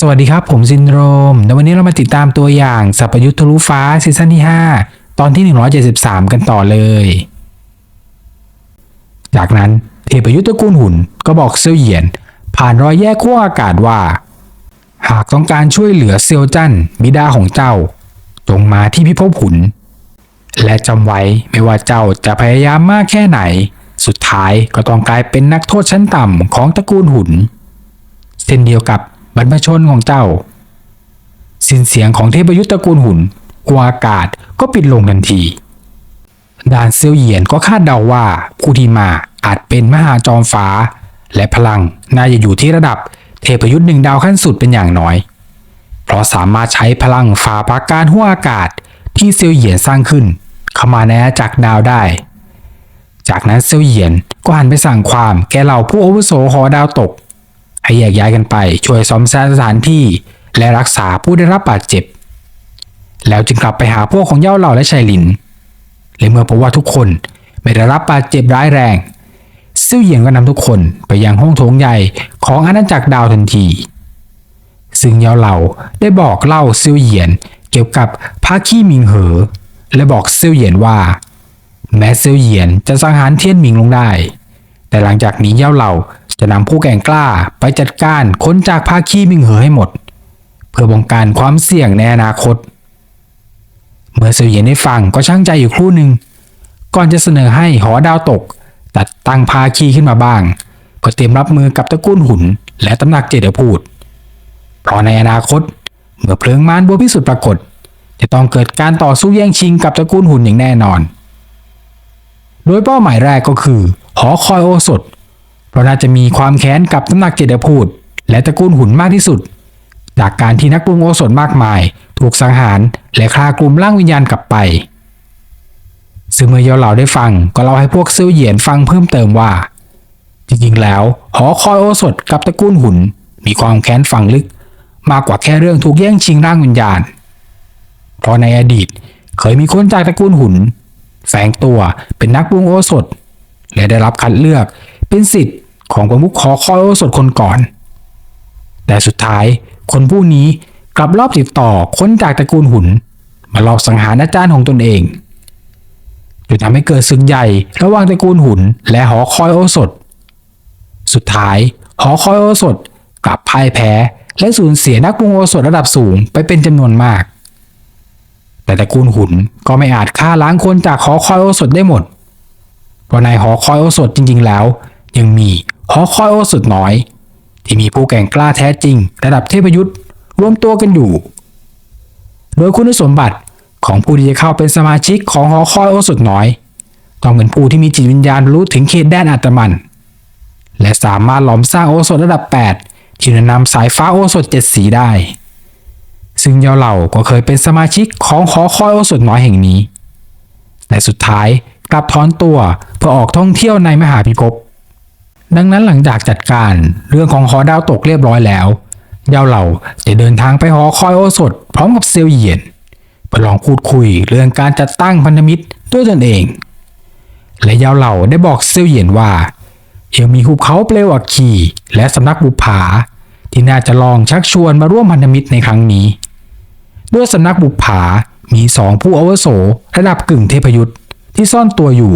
สวัสดีครับ ผมซินโดรมในวันนี้เรามาติดตามตัวอย่างสัพพยุทธทะลุฟ้าซีซั่นที่ 5 ตอนที่ 173 กันต่อเลย จากนั้นเทพยุทธตระกูลหุ่นก็บอกเซียวเหยียน ผ่านรอยแยกขั้วอากาศว่า หากต้องการช่วยเหลือเซียวจั่นบิดาของเจ้า จงมาที่พิภพหุ่น และจำไว้ไม่ว่าเจ้าจะพยายามมากแค่ไหน สุดท้ายก็ต้องกลายเป็นนักโทษชั้นต่ำของตระกูลหุ่น เช่นเดียวกับ บรรพชนของเจ้า สิ้นเสียงของเทพยุทธตระกูลหุ่นหัวอากาศก็ปิดลงทันทีดานเซียวเหยียนก็คาดเดาว่าผู้ที่มาอาจเป็นมหาจอมฟ้า และพลังน่าจะอยู่ที่ระดับเทพยุทธหนึ่งดาวขั้นสุดเป็นอย่างน้อย เพราะสามารถใช้พลังฝ่าปราการหัวอากาศที่เซียวเหยียนสร้างขึ้น เข้ามาในอาณาจักรดาวได้ จากนั้นเซียวเหยียนก็หันไปสั่งความแก่เหล่าผู้อาวุโสหอดาวตก ให้แยกย้ายกันไปช่วยซ่อมแซมสถานที่ และรักษาผู้ได้รับบาดเจ็บ แล้วจึงกลับไปหาพวกของเย่าเหล่าและชายลินและเมื่อพบว่าทุกคนไม่ได้รับบาดเจ็บร้ายแรงซิ่วเหยียนก็นำทุกคนไปยังห้องโถงใหญ่ของอาณาจักรดาวทันที ซึ่งเย่าเหล่าได้บอกเล่าซิ่วเหยียนเกี่ยวกับพาขี้มิงเหอ และบอกซิ่วเหยียนว่า แม้ซิ่วเหยียนจะสังหารเทียนหมิงลงได้ แต่หลังจากนี้เย่าเหล่า จะนำผู้แก่งกล้าไปจัดการค้นจากภาคีมิงเหอให้หมด เพื่อป้องกันความเสี่ยงในอนาคต เมื่อเซียวเหยียนได้ฟังก็ช่างใจอยู่ครู่หนึ่ง ก่อนจะเสนอให้หอดาวตก ตัดตั้งภาคีขึ้นมาบ้าง เพื่อเตรียมรับมือกับตระกูลหุ่น และตำหนักเจดพูด เพราะในอนาคต เมื่อเพลิงมารบัวพิสุทธิ์ปรากฏ จะต้องเกิดการต่อสู้แย่งชิงกับตระกูลหุ่นอย่างแน่นอน โดยเป้าหมายแรกก็คือ หอคอยโอสถ เพราะน่าจะมีความแค้นกับตำหนักเจดพูด และตระกูลหุ่นมากที่สุด จากการที่นักปรุงโอสถมากมาย ถูกสังหารและฆ่ากลุ่มร่างวิญญาณกลับไป ซึ่งเมื่อเยาเหล่าได้ฟังก็เล่าให้พวกเซิวเหยียนฟังเพิ่มเติมว่า จริงๆแล้วหอคอยโอสถกับตระกูลหุ่น มีความแค้นฝังลึก มากกว่าแค่เรื่องถูกแย่งชิงร่างวิญญาณ เพราะในอดีตเคยมีคนจากตระกูลหุ่นแฝงตัวเป็นนักปรุงโอสถ และได้รับคัดเลือก เป็นสิทธิ์ของประมุขขอคอยโอสถคนก่อน แต่สุดท้ายคนผู้นี้กลับรอบติดต่อคนจากตระกูลหุ่นมาลอบสังหารอาจารย์ของตนเองจนทำให้เกิดศึกใหญ่ระหว่างตระกูลหุ่นและหอคอยโอสถ สุดท้ายหอคอยโอสถกลับพ่ายแพ้และสูญเสียนักปรุงโอสถระดับสูงไปเป็นจำนวนมาก แต่ตระกูลหุ่นก็ไม่อาจฆ่าล้างคนจากหอคอยโอสถได้หมดเพราะในหอคอยโอสถจริงๆแล้ว ยังมีหอคอยโอสถน้อย ที่มีผู้แก่งกล้าแท้จริง ระดับเทพยุทธ์รวมตัวกันอยู่ โดยคุณสมบัติของผู้ที่จะเข้าเป็นสมาชิกของหอคอยโอสถน้อย ต้องเป็นผู้ที่มีจิตวิญญาณรู้ถึงเขตแดนอัตมัน และสามารถหลอมสร้างโอสถระดับ 8 ที่จะนำสายฟ้าโอสถเจ็ดสีได้ ซึ่งเยาเหล่าก็เคยเป็นสมาชิกของหอคอยโอสถน้อยแห่งนี้แต่สุดท้ายกลับถอนตัวเพื่อออกท่องเที่ยวในมหาพิภพ ดังนั้นหลังจากจัดการเรื่องของหอดาวตกเรียบร้อยแล้วเยาเหล่าจะเดินทางไปหอคอยโอสถ พร้อมกับเซลเยียนเพื่อลองพูดคุยเรื่องการจัดตั้งพันธมิตรด้วยตนเอง และเยาเหล่าได้บอกเซลเยียนว่ายังมีหุบเขาเปลวอัคคีและสำนักบุปผา ที่น่าจะลองชักชวนมาร่วมพันธมิตรในครั้งนี้ ด้วยสำนักบุปผามีสองผู้อวโสระดับกึ่งเทพยุทธ์ที่ซ่อนตัวอยู่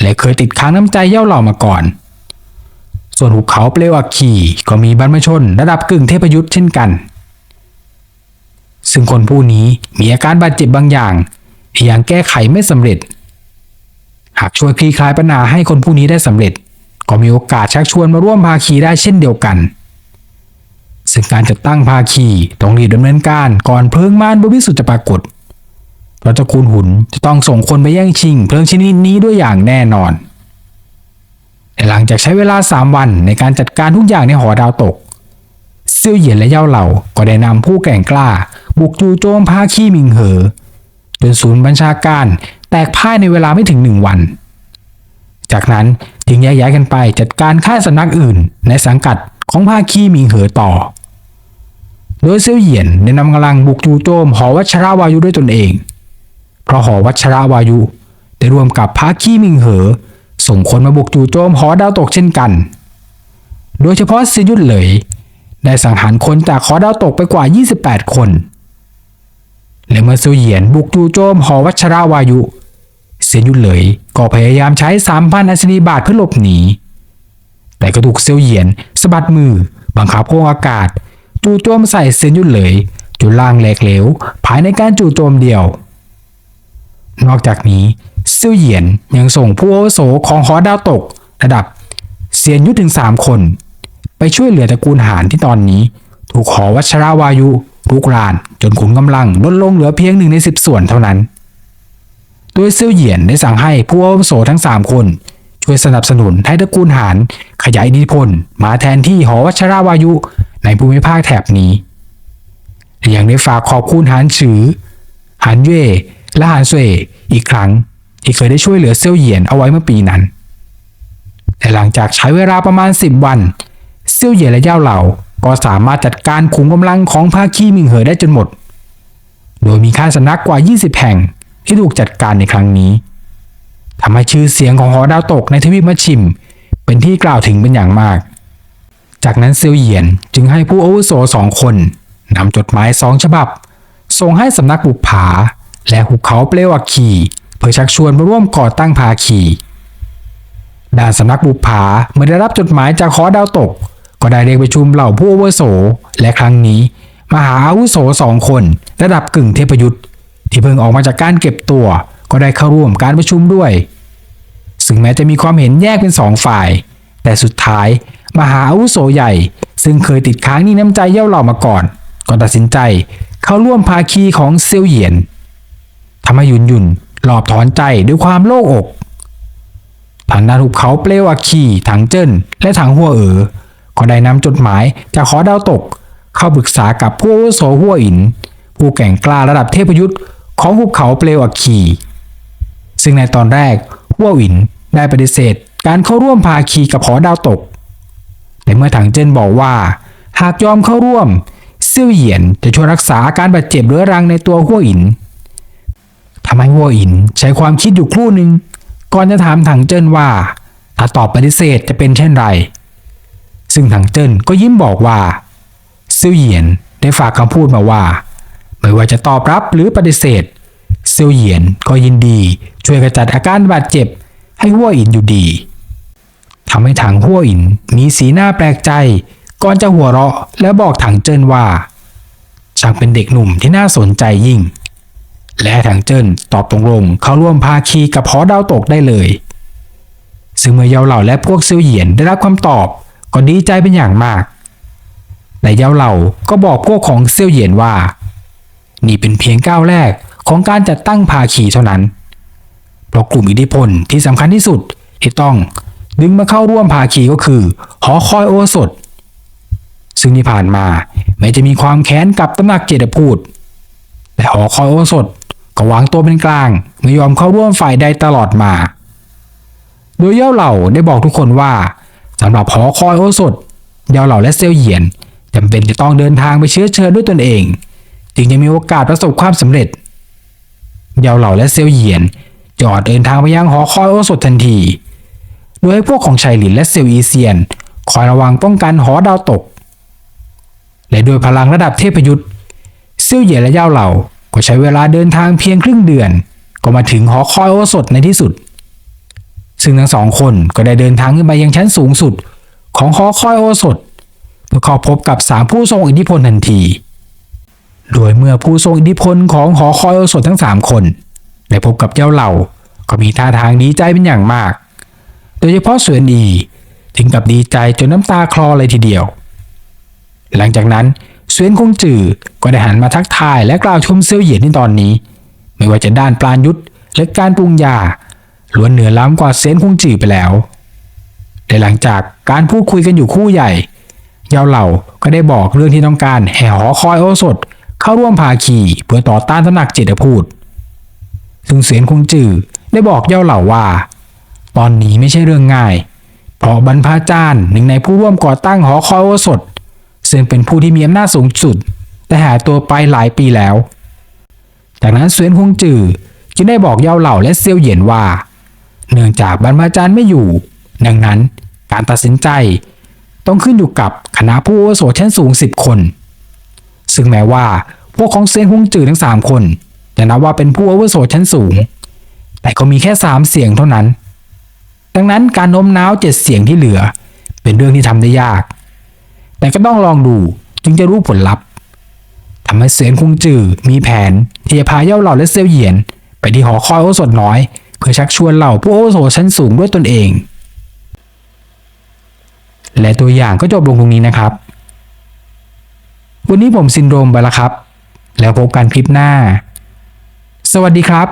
และเคยติดค้างน้ำใจเย่าเหล่ามาก่อน ส่วนหุบเขาเปลวอัคคีก็มีบรรพชนระดับกึ่งเทพยุทธ์เช่นกัน ซึ่งคนผู้นี้มีอาการบาดเจ็บบางอย่างที่ยังแก้ไขไม่สำเร็จ หากช่วยคลี่คลายปัญหาให้คนผู้นี้ได้สำเร็จ ก็มีโอกาสชักชวนมาร่วมภาคีได้เช่นเดียวกัน ซึ่งการจัดตั้งภาคีต้องรีบดำเนินการก่อนเพลิงม่านบุพิสุทธิ์จะปรากฏเพราะตระกูลหุนจะต้องส่งคนไปแย่งชิงเพลิงชนิดนี้ด้วยอย่างแน่นอน หลังจากใช้เวลา 3 วันในการจัดการทุกอย่างในหอดาวตกเซี่ยวเหยียนและเย่าเหล่าก็ได้นำผู้แก่งกล้า บุกจู่โจมภาคีมิงเหอจนศูนย์บัญชาการแตกพ่ายในเวลาไม่ถึงหนึ่งวัน จากนั้นจึงแยกย้ายกันไปจัดการค่ายสำนักอื่นในสังกัดของภาคีมิงเหอต่อ โดยเซี่ยวเหยียนได้นำกำลังบุกจู่โจมหอวัชรวายุด้วยตนเอง เพราะหอวัชรวายุได้ร่วมกับภาคีมิงเหอ ส่งคนมาบุกจู่โจมหอดาวตกเช่นกัน โดยเฉพาะซิยุทเหลย ได้สังหารคนจากขอดาวตกไปกว่า 28 คน และเมื่อเซียวเหยียนบุกจู่โจมหอวัชราวายุเซียนยุนเหลยก็พยายามใช้สามพันอัศนีบาทเพื่อหลบหนี แต่ก็ถูกเซียวเหยียนสะบัดมือ บังคับโค้งอากาศ จู่โจมใส่เซียนยุนเหลยจนล่างแหลกเหลวภายในการจู่โจมเดียว นอกจากนี้ ซียวเหยียนยังส่งผู้อาวุโสของหอดาวตก ระดับเซียนยุทธถึง 3 คน ไปช่วยเหลือตระกูลหานที่ตอนนี้ ถูกหอวัชราวายุรุกราน จนขุนกำลังลดลงเหลือเพียงหนึ่งในสิบส่วนเท่านั้น โดยเซียวเหยียนได้สั่งให้ผู้อาวุโสทั้ง 3 คน ช่วยสนับสนุนให้ตระกูลหานขยายอิทธิพลมาแทนที่หอวัชราวายุในภูมิภาคแถบนี้ยังได้ฝากขอบคุณหานฉือหานเย่และหานเสวยอีกครั้ง ที่เคยได้ช่วยเหลือเซียวเหยียนเอาไว้เมื่อปีนั้น แต่หลังจากใช้เวลาประมาณ 10 วัน เซียวเหยียนและเย่าเหล่า ก็สามารถจัดการขุมกำลังของภาคีมิงเหอได้จนหมด โดยมีค่าสำนักกว่า 20 แห่งที่ถูกจัดการในครั้งนี้ทำให้ชื่อเสียงของหอดาวตกในทวีปมัชชิม เป็นที่กล่าวถึงเป็นอย่างมาก จากนั้นเซียวเหยียนจึงให้ผู้อาวุโสสองคนนำจดหมายสองฉบับ ส่งให้สำนักบุปผา และหุบเขาเปลวอัคคี เพื่อชักชวนมาร่วมก่อตั้งภาคีด้านสำนักบุปผาเมื่อได้รับจดหมายจากขอดาวตก ก็ได้เรียกประชุมเหล่าผู้อาวุโส และครั้งนี้ มหาอาวุโสสองคน ระดับกึ่งเทพยุทธ์ที่เพิ่งออกมาจากการเก็บตัว ก็ได้เข้าร่วมการประชุมด้วย ซึ่งแม้จะมีความเห็นแยกเป็นสองฝ่าย แต่สุดท้าย มหาอาวุโสใหญ่ ซึ่งเคยติดค้างนี่น้ำใจเย่าเหล่ามาก่อนก็ตัดสินใจเข้าร่วมภาคีของเซียวเหยียนทำให้ยุนยุน หลอบถอนใจด้วยความโล่งอก ทางด้านหุบเขาเปลวอัคคีถังเจิ้น และถังหัวเอ๋อก็ได้นำจดหมายจากขอดาวตก เข้าปรึกษากับผู้อาวุโสหัวอิน ผู้แก่งกล้าระดับเทพยุทธ์ของหุบเขาเปลวอัคคีซึ่งในตอนแรกหัวอินได้ปฏิเสธ การเข้าร่วมภาคีกับหอดาวตก แต่เมื่อถังเจิ้นบอกว่า หากยอมเข้าร่วมเซี่ยวเหยียนจะช่วยรักษาอาการบาดเจ็บเรื้อรังในตัวหัวอิน ทำให้หัวอิน ใช้ความคิดอยู่ครู่หนึ่งก่อนจะถามถังเจิ้นว่า ถ้าตอบปฏิเสธจะเป็นเช่นไร ซึ่งถังเจิ้นก็ยิ้มบอกว่าเซี่ยวเหยียนได้ฝากคำพูดมาว่า ไม่ว่าจะตอบรับหรือปฏิเสธเซียวเหยียนก็ยินดี ช่วยกระจัดอาการบาดเจ็บ ให้หัวอินอยู่ดีทำให้ถังหัวอินมีสีหน้าแปลกใจ ก่อนจะหัวเราะและบอกถังเจิ้นว่าช่างเป็นเด็กหนุ่มที่น่าสนใจยิ่ง และถังเจิ้นตอบตรงลงเข้าร่วมภาคีกับหอดาวตกได้เลย ซึ่งเมื่อเยาเหล่าและพวกเซียวเหยียนได้รับคำตอบ ก็ดีใจเป็นอย่างมากแต่เยาเหล่าก็บอกพวกของเซียวเหยียนว่า นี่เป็นเพียงก้าวแรกของการจัดตั้งภาคีเท่านั้น เพราะกลุ่มอิทธิพลที่สำคัญที่สุดที่ต้องดึงมาเข้าร่วมภาคีก็คือ หอคอยโอสถ ซึ่งที่ผ่านมาแม้จะมีความแค้นกับตำหนักเจดพูด แต่หอคอยโอสถ ก็วางตัวเป็นกลางไม่ยอมเข้าร่วมฝ่ายใดตลอดมา โดยเย่าเหล่าได้บอกทุกคนว่าสำหรับหอคอยโอสถเย่าเหล่าและเซลเหยียนจำเป็นจะต้องเดินทางไปเชื้อเชิญด้วยตนเอง จึงจะมีโอกาสประสบความสำเร็จเย่าเหล่าและเซลเหยียนจอดเดินทางไปยังหอคอยโอสถทันที โดยให้พวกของชัยหลินและเซลอีเซียน คอยระวังป้องกันหอดาวตก และโดยพลังระดับเทพยุทธ์เซี่ยวเหยียนและเย่าเหล่า ก็ใช้เวลาเดินทางเพียงครึ่งเดือน ก็มาถึงหอคอยโอสถในที่สุด ซึ่งทั้งสองคนก็ได้เดินทางขึ้นไปยังชั้นสูงสุด ของหอคอยโอสถเพื่อเข้าพบกับสามผู้ทรงอิทธิพลทันที โดยเมื่อผู้ทรงอิทธิพลของหอคอยโอสถทั้งสามคนได้พบกับเจ้าเหล่าก็มีท่าทางดีใจเป็นอย่างมาก โดยเฉพาะเสวียนอีถึงกับดีใจจนน้ำตาคลอเลยทีเดียว หลังจากนั้น เสวียนคงจือก็ได้หันมาทักทายและกล่าวชมเซียวเหยียนในตอนนี้ ไม่ว่าจะด้านปลานยุทธและการปรุงยาล้วนเหนือล้ำกว่าเซียนคงจือไปแล้วแต่หลังจากการพูดคุยกันอยู่คู่ใหญ่ เยาเหล่าก็ได้บอกเรื่องที่ต้องการแห่หอคอยโอสถ เข้าร่วมภาคีเพื่อต่อต้านตำหนักเจตพูดซึ่งเสียนคงจือได้บอกเย่าเหล่าว่า ตอนนี้ไม่ใช่เรื่องง่าย เพราะบรรพาจารย์หนึ่งในผู้ร่วมก่อตั้งหอคอยโอสถ ซึ่งเป็นผู้ที่มีอำนาจสูงสุดแต่หายตัวไปหลายปีแล้ว จากนั้นเสวียนคงจือจึงได้บอกเย่าเหล่าและเซียวเหยียนว่า เนื่องจากบรรพาจารย์ไม่อยู่ ดังนั้นการตัดสินใจ ต้องขึ้นอยู่กับคณะผู้อาวุโสชั้นสูง 10 คน ซึ่งแม้ว่าพวกของเซียนฮวงจือทั้ง 3 คนจะนับว่าเป็นผู้อาวุโสชั้นสูง แต่ก็มีแค่ 3 เสียงเท่านั้น ดังนั้นการโน้มน้าวเจ็ดเสียงที่เหลือ เป็นเรื่องที่ทำได้ยาก แต่ก็ต้องลองดูจึงจะรู้ผลลัพธ์ทำให้เซียนคงจือมีแผนที่จะพาเย่าเหล่าและเซียวเหยียน ไปที่หอคอยโอสถน้อย เพื่อชักชวนเหล่าผู้โอโสชั้นสูงด้วยตนเอง และตัวอย่างก็จบลงตรงนี้นะครับ วันนี้ผมซินโดรมไปแล้วครับ แล้วพบกันคลิปหน้า สวัสดีครับ